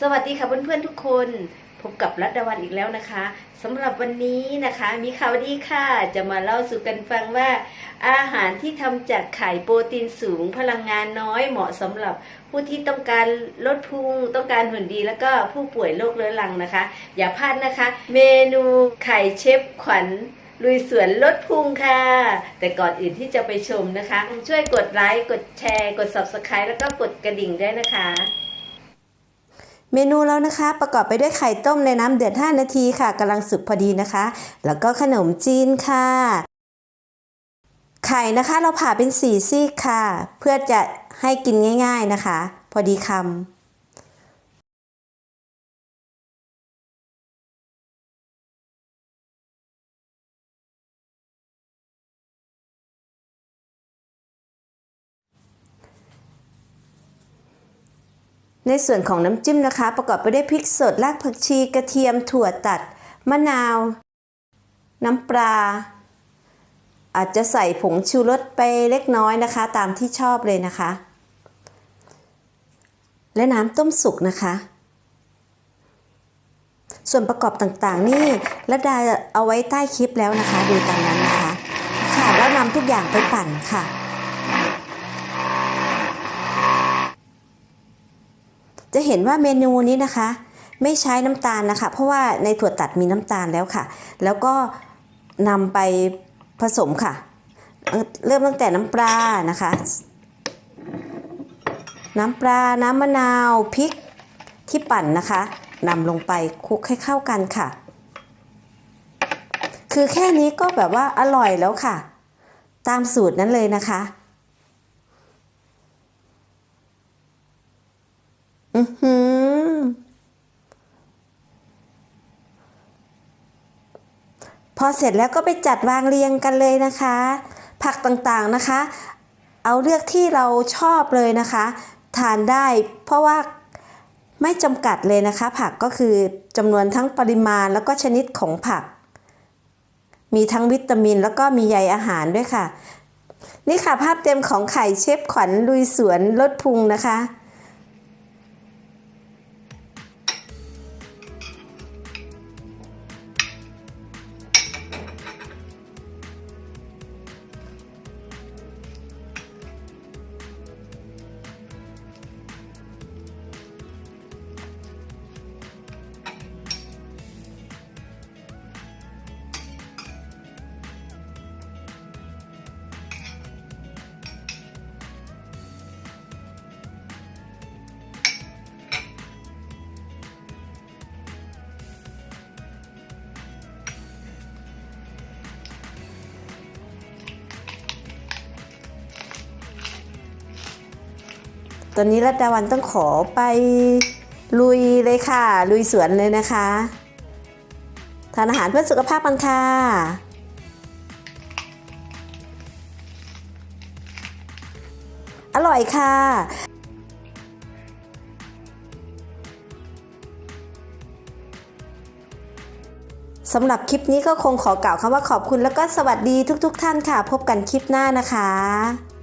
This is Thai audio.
สวัสดีค่ะเพื่อนๆทุกคนพบกับรัตดาวันอีกแล้วนะคะสำหรับวันนี้นะคะ มีข่าวดีค่ะ จะมาเล่าสู่กันฟังว่า อาหารที่ทำจากไข่โปรตีนสูงพลังงานน้อยเหมาะสำหรับผู้ที่ต้องการลดพุงต้องการหุ่นดี แล้วก็ผู้ป่วยโรคเรื้อรังนะคะ อย่าพลาดนะคะ เมนูไข่เชฟขวัญลุยสวนลดพุงค่ะ แต่ก่อนอื่นที่จะไปชมนะคะ ช่วยกดไลค์กดแชร์ กด subscribe แล้วก็กดกระดิ่งด้วยนะคะ เมนูแล้วนะคะ ประกอบไปด้วยไข่ต้มในน้ำเดือด 5 นาทีค่ะกำลังสุกพอดีนะคะ แล้วก็ขนมจีนค่ะ ไข่นะคะเราผ่าเป็นสี่ซีกค่ะ เพื่อจะให้กินง่าย ๆนะคะ พอดีคำ ในส่วนของน้ำจิ้มนะคะ ประกอบไปด้วยพริกสดรากผักชีกระเทียมถั่วตัด มะนาว น้ำปลา อาจจะใส่ผงชูรสไปเล็กน้อยนะคะ ตามที่ชอบเลยนะคะ และน้ำต้มสุกนะคะ ส่วนประกอบต่างๆ นี่ระดาเอาไว้ใต้คลิปแล้วนะคะ ดูตามนั้นนะคะค่ะแล้วนำทุกอย่างไปปั่นค่ะ จะเห็นว่าเมนูนี้นะคะ ไม่ใช้น้ำตาลนะคะ เพราะว่าในถั่วตัดมีน้ำตาลแล้วค่ะ แล้วก็นำไปผสมค่ะ เริ่มตั้งแต่น้ำปลานะคะ น้ำปลาน้ำมะนาวพริกที่ปั่นนะคะนำลงไปคลุกให้เข้ากันค่ะ คือแค่นี้ก็แบบว่าอร่อยแล้วค่ะ ตามสูตรนั้นเลยนะคะ อือหือ พ อเสร็จแล้วก็ไปจัดวางเรียงกันเลยนะคะ ผักต่างๆนะคะ เอาเลือกที่เราชอบเลยนะคะ ทานได้เพราะว่าไม่จำกัดเลยนะคะ ผักก็คือจำนวนทั้งปริมาณแล้วก็ชนิดของผัก มีทั้งวิตามินแล้วก็มีใยอาหารด้วยค่ะ นี่ค่ะภาพเต็มของไข่เชฟขวัญลุยสวนลดพุงนะคะ ตอนนี้รัตดาวันต้องขอไปลุยเลยค่ะ ลุยสวนเลยนะคะ ทานอาหารเพื่อสุขภาพกันค่ะอร่อยค่ะ สำหรับคลิปนี้ก็คงขอกล่าวคำว่าขอบคุณแล้วก็สวัสดีทุกๆทท่านค่ะ พบกันคลิปหน้านะคะ